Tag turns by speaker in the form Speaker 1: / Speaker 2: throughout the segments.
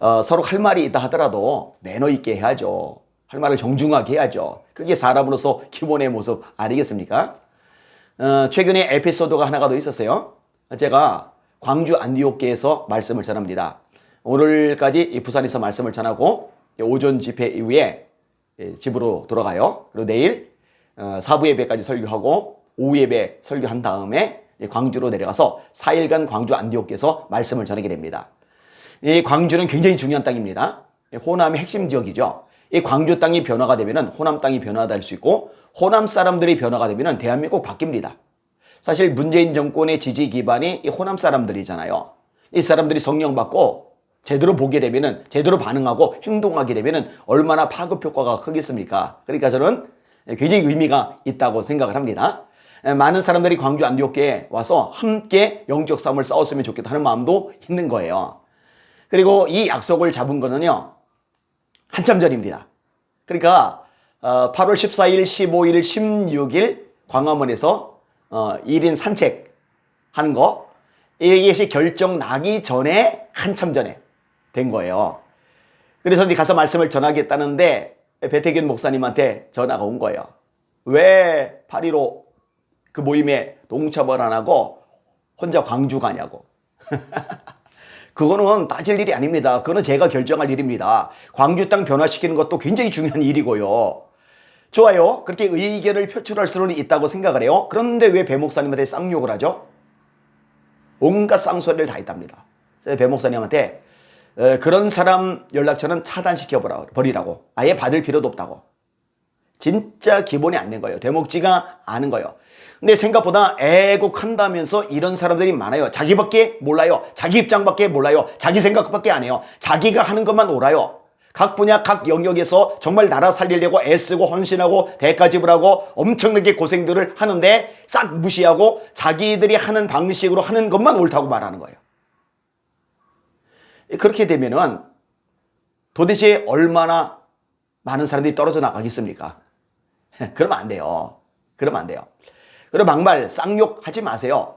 Speaker 1: 어, 서로 할 말이 있다 하더라도 매너 있게 해야죠. 할 말을 정중하게 해야죠. 그게 사람으로서 기본의 모습 아니겠습니까? 어, 최근에 에피소드가 하나가 더 있었어요. 제가 광주 안디옥계에서 말씀을 전합니다. 오늘까지 이 부산에서 말씀을 전하고 오전 집회 이후에 예, 집으로 돌아가요. 그리고 내일 어, 사부 예배까지 설교하고 오후 예배 설교한 다음에 광주로 내려가서 4일간 광주 안디옥계에서 말씀을 전하게 됩니다. 이 광주는 굉장히 중요한 땅입니다. 호남의 핵심 지역이죠. 이 광주 땅이 변화가 되면은 호남 땅이 변화될 수 있고 호남 사람들이 변화가 되면은 대한민국 바뀝니다. 사실 문재인 정권의 지지 기반이 이 호남 사람들이잖아요. 이 사람들이 성령 받고 제대로 보게 되면은 제대로 반응하고 행동하게 되면은 얼마나 파급 효과가 크겠습니까? 그러니까 저는 굉장히 의미가 있다고 생각을 합니다. 많은 사람들이 광주 안디옥교에 와서 함께 영적 싸움을 싸웠으면 좋겠다 하는 마음도 있는 거예요. 그리고 이 약속을 잡은 거는요. 한참 전입니다. 그러니까 어, 8월 14일, 15일, 16일 광화문에서 어, 1인 산책 하는 거 이것이 결정 나기 전에 한참 전에 된 거예요. 그래서 이제 가서 말씀을 전하겠다는데 배태균 목사님한테 전화가 온 거예요. 왜8.15그 모임에 동참을 안 하고 혼자 광주 가냐고. 그거는 따질 일이 아닙니다. 그거는 제가 결정할 일입니다. 광주 땅 변화시키는 것도 굉장히 중요한 일이고요. 좋아요. 그렇게 의견을 표출할 수는 있다고 생각을 해요. 그런데 왜 배 목사님한테 쌍욕을 하죠? 온갖 쌍소리를 다 했답니다. 배 목사님한테 에, 그런 사람 연락처는 차단시켜 버리라고. 아예 받을 필요도 없다고. 진짜 기본이 안 된 거예요. 되먹지가 않은 거예요. 근데 생각보다 애국한다면서 이런 사람들이 많아요. 자기밖에 몰라요. 자기 입장밖에 몰라요. 자기 생각밖에 안 해요. 자기가 하는 것만 옳아요. 각 분야, 각 영역에서 정말 나라 살리려고 애쓰고 헌신하고 대가 지불하고 엄청나게 고생들을 하는데 싹 무시하고 자기들이 하는 방식으로 하는 것만 옳다고 말하는 거예요. 그렇게 되면은 도대체 얼마나 많은 사람들이 떨어져 나가겠습니까? 그러면 안 돼요. 그러면 안 돼요. 그리고 막말, 쌍욕 하지 마세요.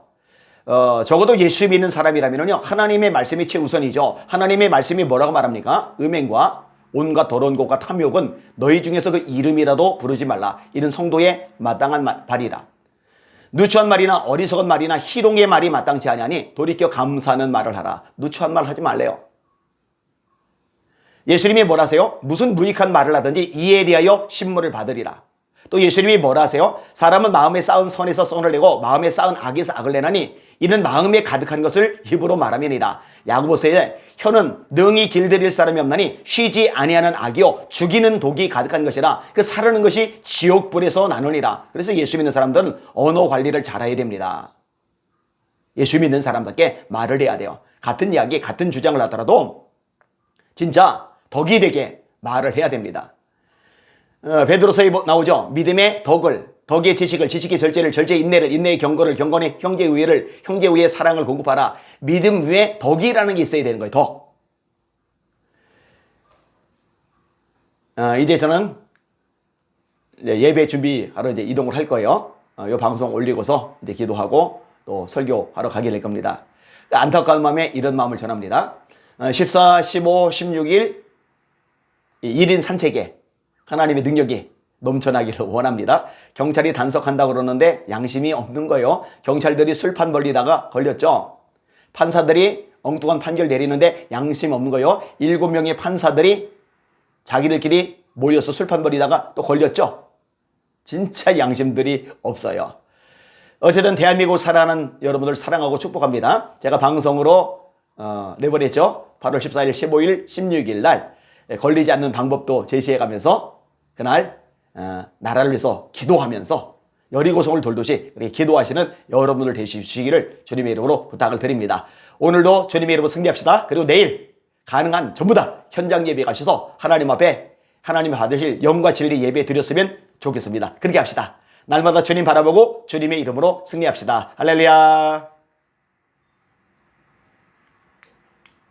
Speaker 1: 어, 적어도 예수 믿는 사람이라면요. 하나님의 말씀이 최우선이죠. 하나님의 말씀이 뭐라고 말합니까? 음행과 온갖 더러운 것과 탐욕은 너희 중에서 그 이름이라도 부르지 말라. 이는 성도의 마땅한 말이라. 누추한 말이나 어리석은 말이나 희롱의 말이 마땅치 아니하니 돌이켜 감사하는 말을 하라. 누추한 말 하지 말래요. 예수님이 뭐라 하세요? 무슨 무익한 말을 하든지 이에 대하여 신물을 받으리라. 또 예수님이 뭐라 하세요? 사람은 마음에 쌓은 선에서 선을 내고 마음에 쌓은 악에서 악을 내나니 이는 마음에 가득한 것을 입으로 말하면이라. 야고보서에 혀는 능히 길들일 사람이 없나니 쉬지 아니하는 악이요 죽이는 독이 가득한 것이라. 그 사르는 것이 지옥불에서 나누니라. 그래서 예수 믿는 사람들은 언어 관리를 잘해야 됩니다. 예수 믿는 사람답게 말을 해야 돼요. 같은 이야기, 같은 주장을 하더라도 진짜 덕이 되게 말을 해야 됩니다. 어, 베드로서에 뭐 나오죠. 믿음의 덕을, 덕의 지식을, 지식의 절제를, 절제의 인내를, 인내의 경거를, 경건의 형제 우애를, 형제 우애의 사랑을 공급하라. 믿음 위에 덕이라는 게 있어야 되는 거예요. 덕. 어, 이제서는 이제 예배 준비하러 이제 이동을 할 거예요. 어, 이 방송 올리고서 이제 기도하고 또 설교하러 가게 될 겁니다. 안타까운 마음에 이런 마음을 전합니다. 어, 14, 15, 16일 1인 산책에 하나님의 능력이 넘쳐나기를 원합니다. 경찰이 단속한다고 그러는데 양심이 없는 거예요. 경찰들이 술판 벌리다가 걸렸죠. 판사들이 엉뚱한 판결 내리는데 양심 없는 거예요. 일곱 명의 판사들이 자기들끼리 모여서 술판 벌리다가 또 걸렸죠. 진짜 양심들이 없어요. 어쨌든 대한민국 살아가는 여러분들 사랑하고 축복합니다. 제가 방송으로 어, 내보냈죠. 8월 14일, 15일, 16일 날 걸리지 않는 방법도 제시해 가면서 그날 어, 나라를 위해서 기도하면서 여리고성을 돌듯이 그렇게 기도하시는 여러분들 되시기를 주님의 이름으로 부탁을 드립니다. 오늘도 주님의 이름으로 승리합시다. 그리고 내일 가능한 전부 다 현장 예배 가셔서 하나님 앞에 하나님 받으실 영과 진리 예배 드렸으면 좋겠습니다. 그렇게 합시다. 날마다 주님 바라보고 주님의 이름으로 승리합시다. 할렐루야.